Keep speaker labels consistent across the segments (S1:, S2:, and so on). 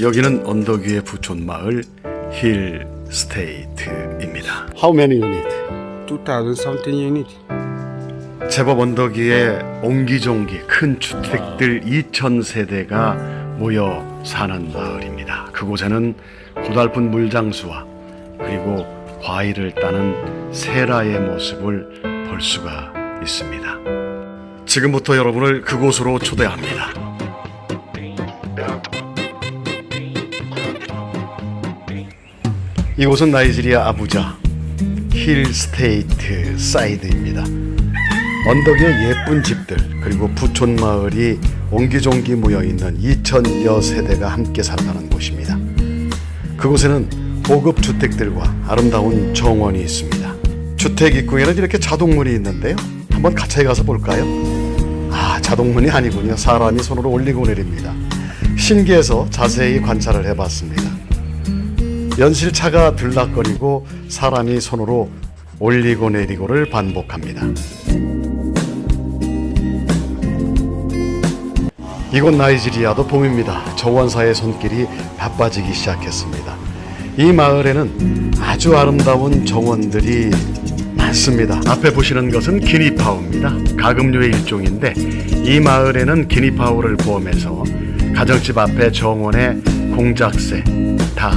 S1: 여기는 언덕 위의 부촌 마을 힐 스테이트입니다.
S2: How many?
S3: 2000 something unit.
S1: 제법 언덕 위에 옹기종기 큰 주택들 2,000세대가 모여 사는 마을입니다. 그곳에는 고달픈 물장수와 그리고 과일을 따는 세라의 모습을 볼 수가 있습니다. 지금부터 여러분을 그곳으로 초대합니다. 이곳은 나이지리아 아부자 힐 스테이트 사이드입니다. 언덕 에 예쁜 집들 그리고 부촌 마을이 옹기종기 모여 있는 2천여 세대가 함께 살아가는 곳입니다. 그곳에는 고급 주택들과 아름다운 정원이 있습니다. 주택 입구에는 이렇게 자동문이 있는데요. 한번 가까이 가서 볼까요? 아, 자동문이 아니군요. 사람이 손으로 올리고 내립니다. 신기해서 자세히 관찰을 해봤습니다. 연실차가 들락거리고 사람이 손으로 올리고 내리고를 반복합니다. 이곳 나이지리아도 봄입니다. 정원사의 손길이 바빠지기 시작했습니다. 이 마을에는 아주 아름다운 정원들이 많습니다. 앞에 보시는 것은 기니파우입니다. 가금류의 일종인데 이 마을에는 기니파우를 포함해서 가정집 앞에 정원에 공작새, 닭,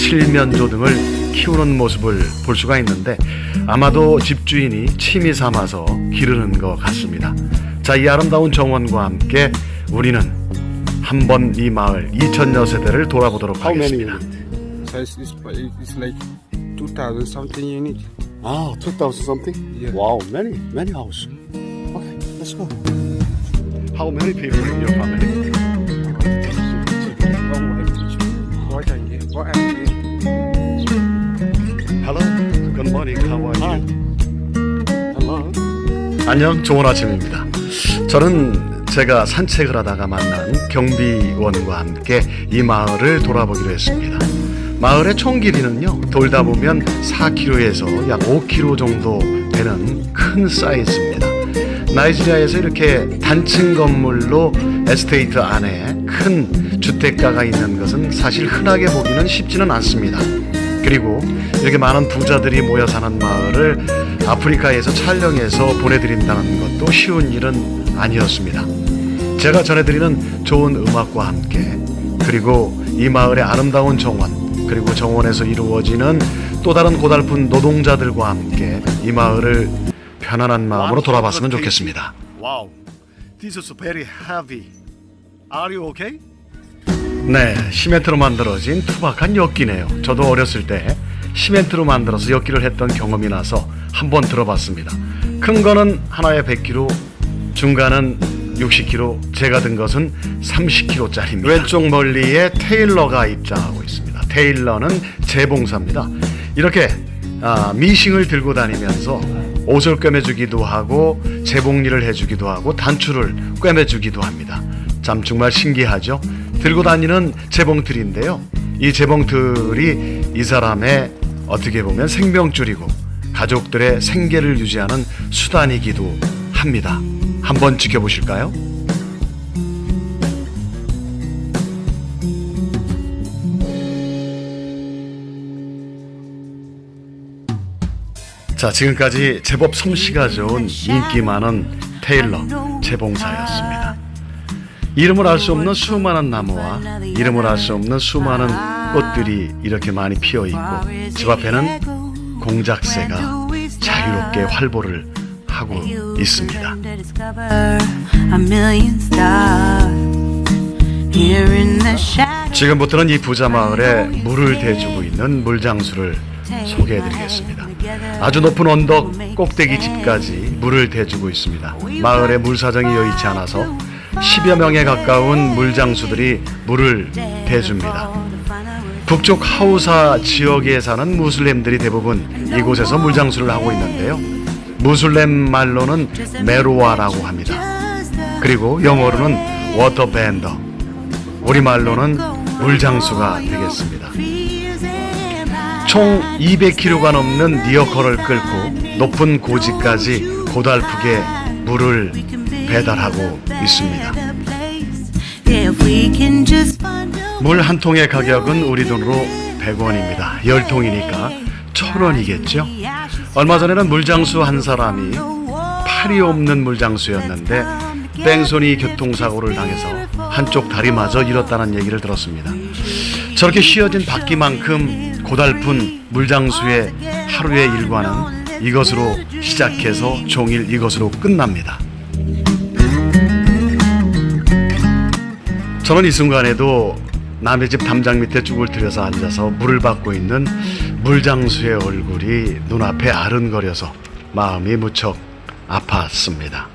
S1: 칠면조 등을 키우는 모습을 볼 수가 있는데 아마도 집주인이 취미 삼아서 기르는 것 같습니다. 자, 이 아름다운 정원과 함께 우리는 한번 이 마을 2천여 세대를 돌아보도록 하겠습니다.
S3: like 2000 something unit.
S2: Ah, 2000 something?
S3: Yeah.
S2: Wow, many, many house. Okay, let's go.
S1: How many people in your family? Hello. 안녕, 좋은 아침입니다. 저는 제가 산책을 하다가 만난 경비원과 함께 이 마을을 돌아보기로 했습니다. 마을의 총 길이는요, 돌다 보면 4km에서 약 5km 정도 되는 큰 사이즈입니다. 나이지리아에서 이렇게 단층 건물로 에스테이트 안에 큰 주택가가 있는 것은 사실 흔하게 보기는 쉽지는 않습니다. 그리고 이렇게 많은 부자들이 모여 사는 마을을 아프리카에서 촬영해서 보내드린다는 것도 쉬운 일은 아니었습니다. 제가 전해드리는 좋은 음악과 함께 그리고 이 마을의 아름다운 정원 그리고 정원에서 이루어지는 또 다른 고달픈 노동자들과 함께 이 마을을 편안한 마음으로 돌아봤으면 좋겠습니다. Wow, this is very heavy. Are you okay? 네, 시멘트로 만들어진 투박한 엿기네요. 저도 어렸을 때 시멘트로 만들어서 엿기를 했던 경험이 나서 한번 들어봤습니다. 큰 거는 하나에 100kg, 중간은 60kg, 제가 든 것은 30kg짜리입니다. 왼쪽 멀리에 테일러가 입장하고 있습니다. 테일러는 재봉사입니다. 이렇게 아, 미싱을 들고 다니면서 옷을 꿰매주기도 하고 재봉일을 해주기도 하고 단추를 꿰매주기도 합니다. 참 정말 신기하죠. 들고 다니는 재봉틀인데요. 이 재봉틀이 이 사람의 어떻게 보면 생명줄이고 가족들의 생계를 유지하는 수단이기도 합니다. 한번 지켜보실까요? 자, 지금까지 제법 솜씨가 좋은 인기 많은 테일러 재봉사였습니다. 이름을 알 수 없는 수많은 나무와 이름을 알 수 없는 수많은 꽃들이 이렇게 많이 피어 있고 집 앞에는 공작새가 자유롭게 활보를 하고 있습니다. 지금부터는 이 부자 마을에 물을 대주고 있는 물장수를 소개해드리겠습니다. 아주 높은 언덕 꼭대기 집까지 물을 대주고 있습니다. 마을에 물 사정이 여의치 않아서 10여 명에 가까운 물장수들이 물을 대줍니다. 북쪽 하우사 지역에 사는 무슬림들이 대부분 이곳에서 물장수를 하고 있는데요. 무슬렘 말로는 메로와라고 합니다. 그리고 영어로는 워터밴더, 우리말로는 물장수가 되겠습니다. 총 200kg가 넘는 니어커를 끌고 높은 고지까지 고달프게 물을 배달하고 있습니다. 물 한 통의 가격은 우리 돈으로 100원입니다. 열 통이니까 천 원이겠죠. 얼마 전에는 물장수 한 사람이 팔이 없는 물장수였는데 뺑소니 교통사고를 당해서 한쪽 다리마저 잃었다는 얘기를 들었습니다. 저렇게 휘어진 바퀴만큼 고달픈 물장수의 하루의 일과는 이것으로 시작해서 종일 이것으로 끝납니다. 저는 이 순간에도 남의 집 담장 밑에 쭈글 들여서 앉아서 물을 받고 있는 물장수의 얼굴이 눈앞에 아른거려서 마음이 무척 아팠습니다.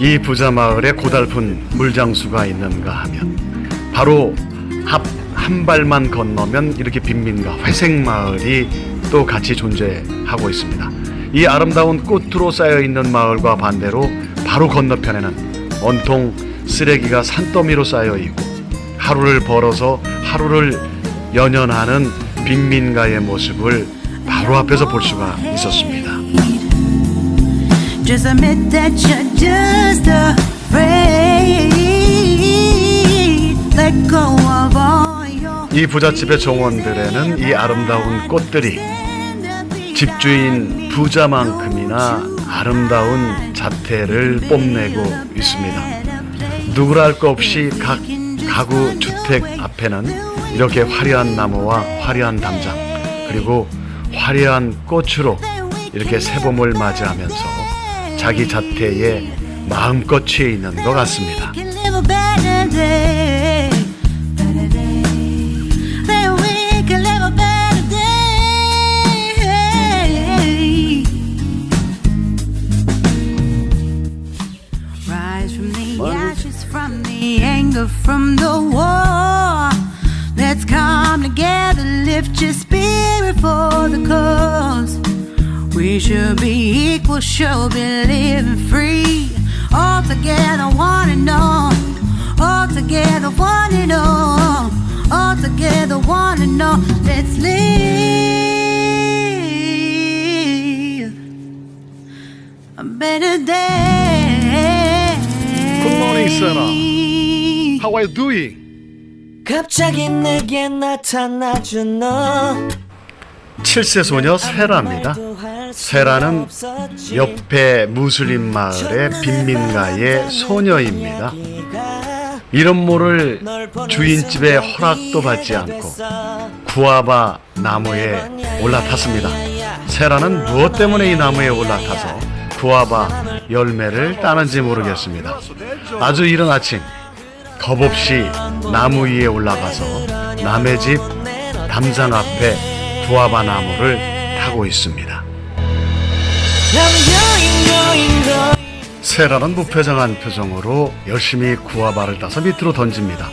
S1: 이 부자 마을에 고달픈 물장수가 있는가 하면 바로 앞 한 발만 건너면 이렇게 빈민가 회색 마을이 또 같이 존재하고 있습니다. 이 아름다운 꽃으로 쌓여 있는 마을과 반대로 바로 건너편에는 온통 쓰레기가 산더미로 쌓여 있고 하루를 벌어서 하루를 연연하는 빈민가의 모습을 바로 앞에서 볼 수가 있었습니다. 이 부잣집의 정원들에는 이 아름다운 꽃들이 집주인 부자만큼이나 아름다운 자태를 뽐내고 있습니다. 누구라 할 것 없이 각 가구 주택 앞에는 이렇게 화려한 나무와 화려한 담장 그리고 화려한 꽃으로 이렇게 새봄을 맞이하면서 자기 자태에 마음껏 취해 있는 것 같습니다.
S4: should be equal, should be living free. All together, one and all. All together, one and all. All together, one and all. Let's live a better day.
S1: Good morning, Sarah. How are you doing?
S5: 갑자기 내게 나타나준 너
S1: 7세 소녀 세라입니다. 세라는 옆에 무슬림 마을의 빈민가의 소녀입니다. 이런 모를 주인집의 허락도 받지 않고 구아바 나무에 올라탔습니다. 세라는 무엇 때문에 이 나무에 올라타서 구아바 열매를 따는지 모르겠습니다. 아주 이른 아침 겁없이 나무 위에 올라가서 남의 집 담장 앞에 구아바 나무를 타고 있습니다. 세라는 무표정한 표정으로 열심히 구아바를 따서 밑으로 던집니다.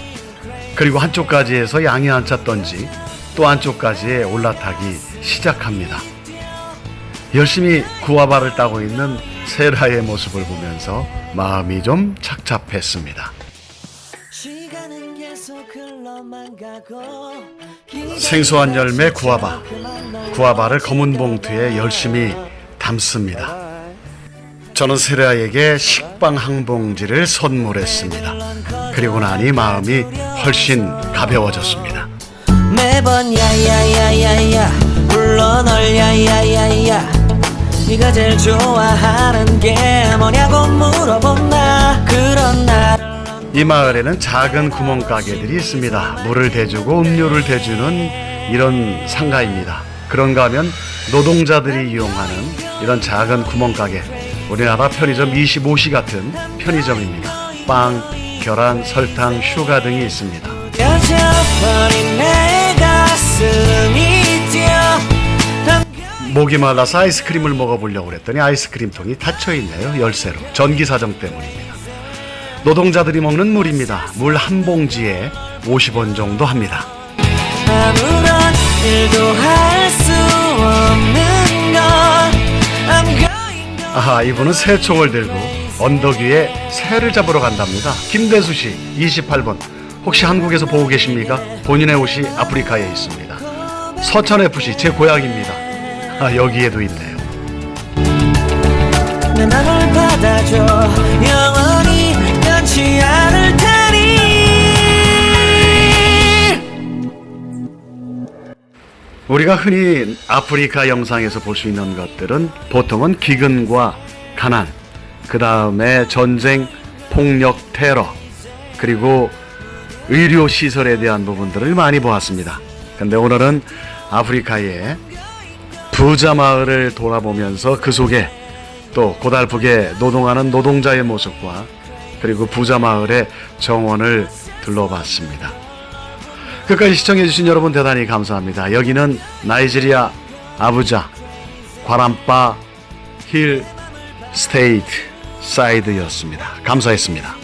S1: 그리고 한쪽까지에서 양이 앉았던지 또 한쪽까지에 올라타기 시작합니다. 열심히 구아바를 따고 있는 세라의 모습을 보면서 마음이 좀 착잡했습니다. 생소한 열매 구아바. 구아바를 검은 봉투에 열심히 담습니다. 저는 세라에게 식빵 한 봉지를 선물했습니다. 그리고 나니 마음이 훨씬 가벼워졌습니다.
S5: 매번 야야야야야 불러 널 야야야야 네가 제일 좋아하는 게 뭐냐고 물어본다 그런 날
S1: 이 마을에는 작은 구멍가게들이 있습니다. 물을 대주고 음료를 대주는 이런 상가입니다. 그런가 하면 노동자들이 이용하는 이런 작은 구멍가게. 우리나라 편의점 25시 같은 편의점입니다. 빵, 계란, 설탕, 슈가 등이 있습니다. 목이 말라서 아이스크림을 먹어보려고 그랬더니 아이스크림통이 닫혀있네요. 열쇠로. 전기사정 때문입니다. 노동자들이 먹는 물입니다. 물 한 봉지에 50원 정도 합니다.
S5: 아무런 일도 할 수 없는 건
S1: 아하, 이분은 새총을 들고 언덕 위에 새를 잡으러 간답니다. 김대수 씨, 28번. 혹시 한국에서 보고 계십니까? 본인의 옷이 아프리카에 있습니다. 서천 FC 제 고향입니다. 아, 여기에도 있네요.
S5: 내 맘을 받아줘 영원히 놓지 않을 테니
S1: 우리가 흔히 아프리카 영상에서 볼 수 있는 것들은 보통은 기근과 가난, 그 다음에 전쟁, 폭력, 테러, 그리고 의료 시설에 대한 부분들을 많이 보았습니다. 근데 오늘은 아프리카의 부자 마을을 돌아보면서 그 속에 또 고달프게 노동하는 노동자의 모습과 그리고 부자 마을의 정원을 둘러봤습니다. 끝까지 시청해주신 여러분 대단히 감사합니다. 여기는 나이지리아 아부자 과람바 힐 스테이트 사이드였습니다. 감사했습니다.